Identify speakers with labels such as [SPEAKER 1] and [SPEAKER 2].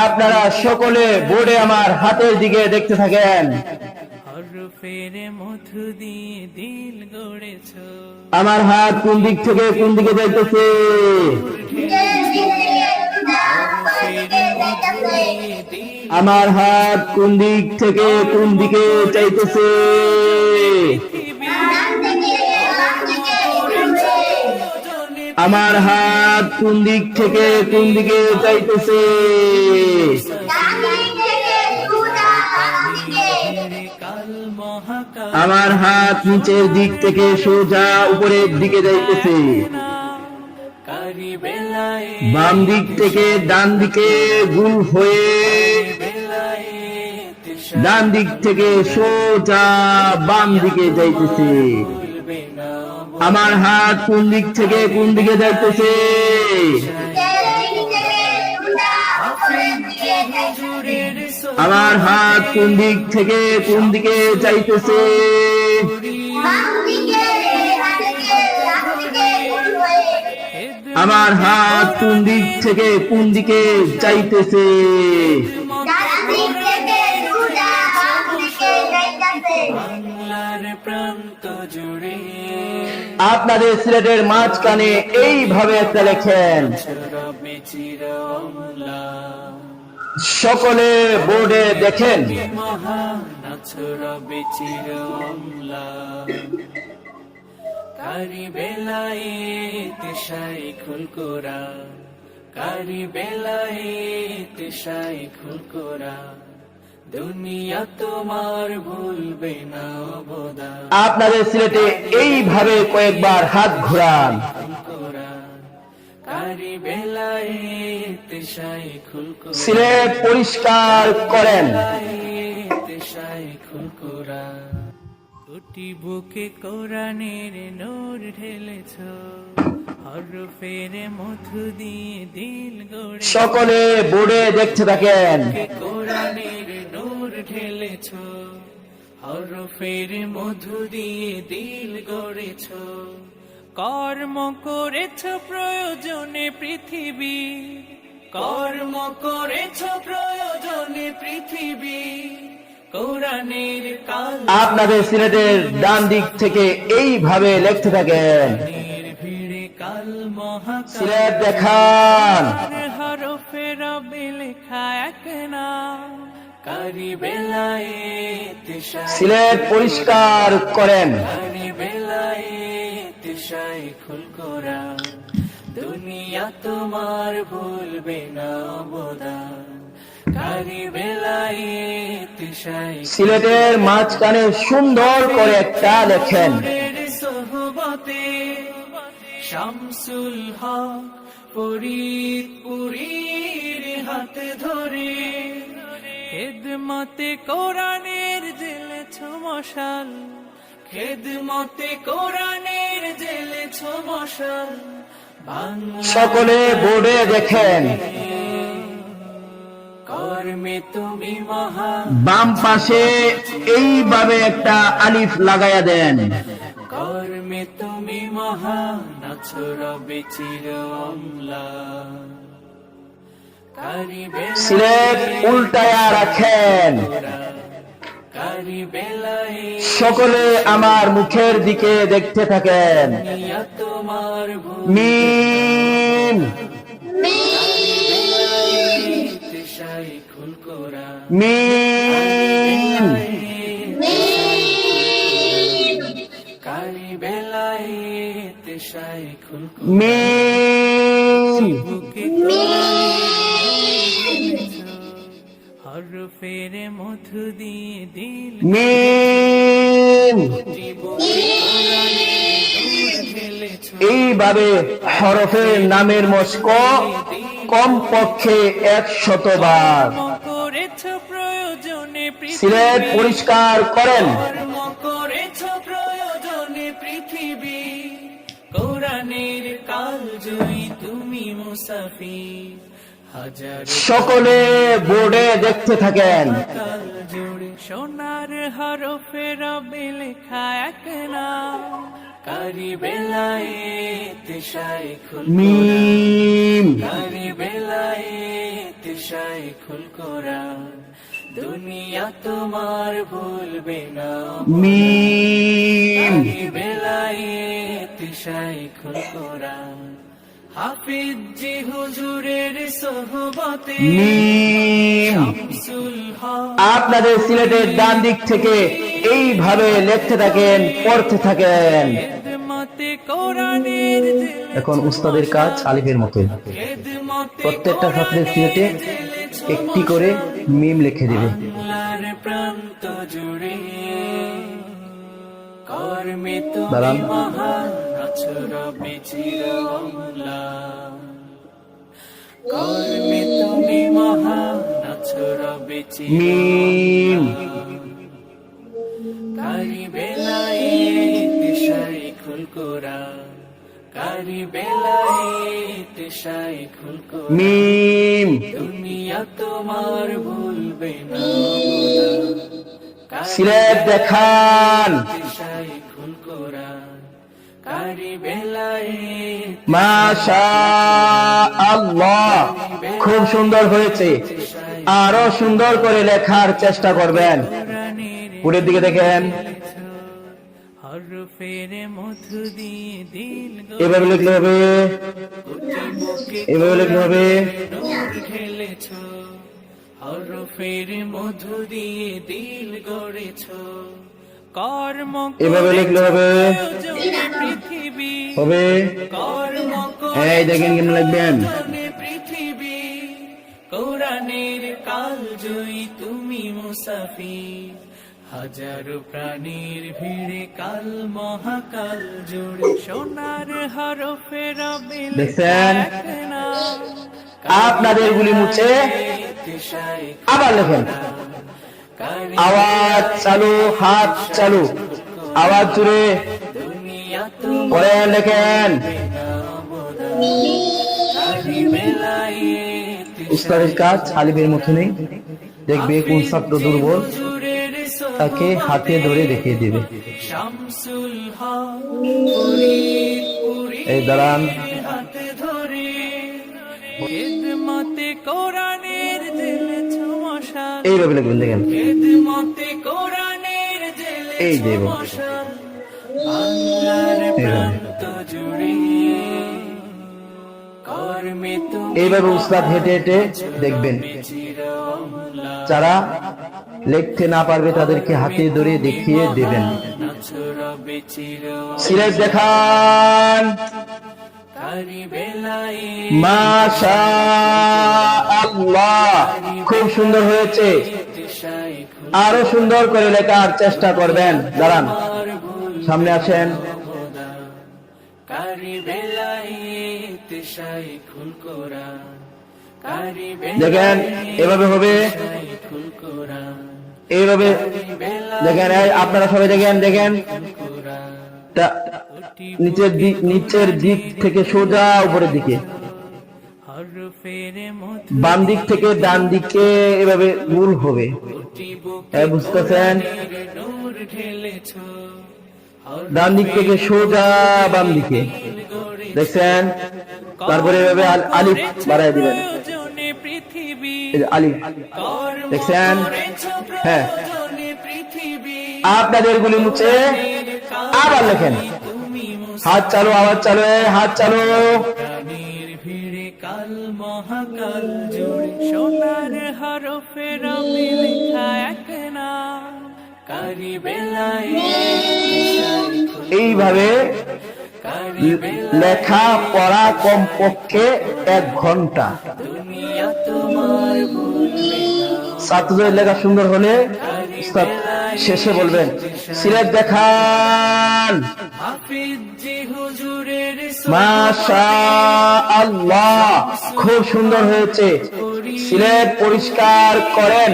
[SPEAKER 1] আপনারা সকলে বোর্ডে আমার হাতের দিকে দেখতে থাকেন। আমার হাত কোন দিক থেকে কোন দিকে যাইতেছে? আমার হাত কোন দিক থেকে কোন দিকে চাইতেছে আমার হাত কোন দিক থেকে কোন দিকে চাইতেছে আমার হাত নিচের দিক থেকে সোজা উপরের দিকে যাইতেছে। বাম দিক থেকে ডান দিকে গুল হয়ে ডান দিক থেকে সোজা বাম দিকে যাইতেছে। আমার হাত কোন দিক থেকে কোন দিকে যাইতেছে? আমার হাত কোন দিক থেকে কোন দিকে যাইতেছে? আমার হাত কোন দিক থেকে কোন দিকে চাইতেছে আপনাদের সিলেটের মাঝখানে এইভাবে একটা লেখেন সকলে বোর্ডে দেখেন।
[SPEAKER 2] কারি বেলায় তেসাই খুল কোরা বেলায় তেসাই খুল কোরা দুনিয়া তোমার না
[SPEAKER 1] আপনাদের সিলেটে এইভাবে কয়েকবার হাত ঘোরান। সিলেট পরিষ্কার করেন।
[SPEAKER 2] কোটি বুকে কোরআনের নূর ঢেলেছ হরফের মধু দিয়ে দিল গড়ে
[SPEAKER 1] সকলে বোর্ডে দেখতে থাকেন।
[SPEAKER 2] কোরআনের নূর ঢেলেছ হরফের মধু দিয়ে দিল গড়েছ। কর্ম করেছ প্রয়োজনে পৃথিবী কর্ম করেছ প্রয়োজনে পৃথিবী।
[SPEAKER 1] আপনাদের সিলেটের ডান দিক থেকে এইভাবে লিখতে থাকেন। সিলেট দেখান। সিলেট পরিষ্কার করেন।
[SPEAKER 2] দুনিয়া তোমার ভুলবে না অবদান।
[SPEAKER 1] সিলেটের মাঝখানে সুন্দর করে একটা লেখেন
[SPEAKER 2] শামসুল হক পরীত পুরীর হাত ধরে খেদমতে কোরআনের জেলেছ মশাল খেদমতে কোরআনের জেলেছ মশাল বাংলা
[SPEAKER 1] সকলে বোর্ডে দেখেন। বাম পাশে এইভাবে একটা আলিফ লাগাইয়া দেন।
[SPEAKER 2] কর্মে তুমি মহান আছো চির
[SPEAKER 1] সিলেট উল্টায়া রাখেন। সকলে আমার মুখের দিকে দেখতে থাকেন।
[SPEAKER 2] তোমার
[SPEAKER 1] মিম।
[SPEAKER 2] ভূতিশাই খুল কোরা।
[SPEAKER 1] মিম
[SPEAKER 2] কারি বেলায় তেশাই খুল
[SPEAKER 1] মিম
[SPEAKER 2] হরফের মধু দিয়ে দিল
[SPEAKER 1] মিম এইভাবে হরফের নামের মস্ক কম পক্ষে একশত বার
[SPEAKER 2] করেছ প্রয়োজনে
[SPEAKER 1] সিলেট পরিষ্কার করেন।
[SPEAKER 2] পৃথিবী। কোরআনের কাল জয়ী তুমি মুসাফির। হাজার
[SPEAKER 1] সকলে বোর্ডে দেখতে থাকেন।
[SPEAKER 2] সোনার হরফে রবে লেখা এক না কারি বেলায়েত শাইখুল
[SPEAKER 1] মিম।
[SPEAKER 2] কারি বেলায়েত শাইখুল কোরআন দুনিয়া তোমার ভুলবে না।
[SPEAKER 1] মিম।
[SPEAKER 2] কারি বেলায়েত শাইখুল কোরআন হাফিজ জি হুজুরের সোহবতে শামসুল
[SPEAKER 1] আপনাদের সিলেটের ডান দিক থেকে এইভাবে লেখতে থাকেন পড়তে থাকেন। এখন উস্তাদের কাজ আলিফের মতোই। প্রত্যেকটা ছাত্রের সিলেটে একটি করে মিম লিখে দেবে। দাঁড়ান। মিম।
[SPEAKER 2] কোরআন কারি বেলায় দিশাই কোরআন
[SPEAKER 1] মিম
[SPEAKER 2] দুনিয়া তোমার ভুলবে না।
[SPEAKER 1] সিলেট দেখান।
[SPEAKER 2] দিশাই কোরআন কারি বেলায়
[SPEAKER 1] মাশা আল্লাহ। খুব সুন্দর হয়েছে। আরও সুন্দর করে লেখার চেষ্টা করবেন। উপরের দিকে দেখেন। এভাবে লিখলে হবে? এভাবে লিখলে হবে?
[SPEAKER 2] হরফের মধু দিয়ে দিল গড়েছ। কর্ম
[SPEAKER 1] এভাবে লিখলে হবে?
[SPEAKER 2] পৃথিবী।
[SPEAKER 1] হবে?
[SPEAKER 2] কর্ম
[SPEAKER 1] এই দেখেন কেমন লিখবেন।
[SPEAKER 2] পৃথিবী। কোরআনের কাল জয়ী তুমি মুসাফির। হাজারো প্রাণীর ভিড়ে কাল মহাকাল জুড়ে সোনার হরফের
[SPEAKER 1] দেখছেন? আপনাদের গুলি মুছে আবার লেখেন। আওয়াজ চালু হাত চালু। আওয়াজ জুড়ে। পরে লেখেন। উস্তাদের কাজ আলিমের মতো নেই। দেখবে কোন ছাত্র দুর্বল। তাকে হাতে ধরে দেখিয়ে দিবে। এই দাঁড়ান। এইভাবে লিখবেন দেখেন। এই দেব। এইভাবে উস্তাদ হেঁটে হেঁটে দেখবেন। যারা লিখতে না পারবে তাদেরকে হাতে ধরে দেখিয়ে দেবেন। সিরাজ দেখান। খুব সুন্দর হয়েছে। আরও সুন্দর করে লেখার চেষ্টা করবেন। দাঁড়ান, সামনে আসেন। দেখেন, এভাবে হবে। এইভাবে দেখেন আপনারা সবাই দেখেন দেখেন। নিচের দিক নিচের দিক থেকে সোজা উপরের দিকে। বাম দিক থেকে ডান দিকে এভাবে ভুল হবে। বুঝতেছেন? ডান দিক থেকে সোজা বাম দিকে। দেখছেন? তারপরে এভাবে আল- আলিফ বাড়ায় দিবেন। আলিফ। দেখছেন? হ্যাঁ। আপনাদের গুলি মুছে আবার লেখেন। হাত চালু, আওয়াজ চালু হাত চালু। এইভাবে লেখা পড়া কমপক্ষে এক ঘণ্টা। লেখা সুন্দর হলে শেষে বলবেন সিলেট দেখান। আল্লাহ খুব সুন্দর হয়েছে। সিলেট পরিষ্কার করেন।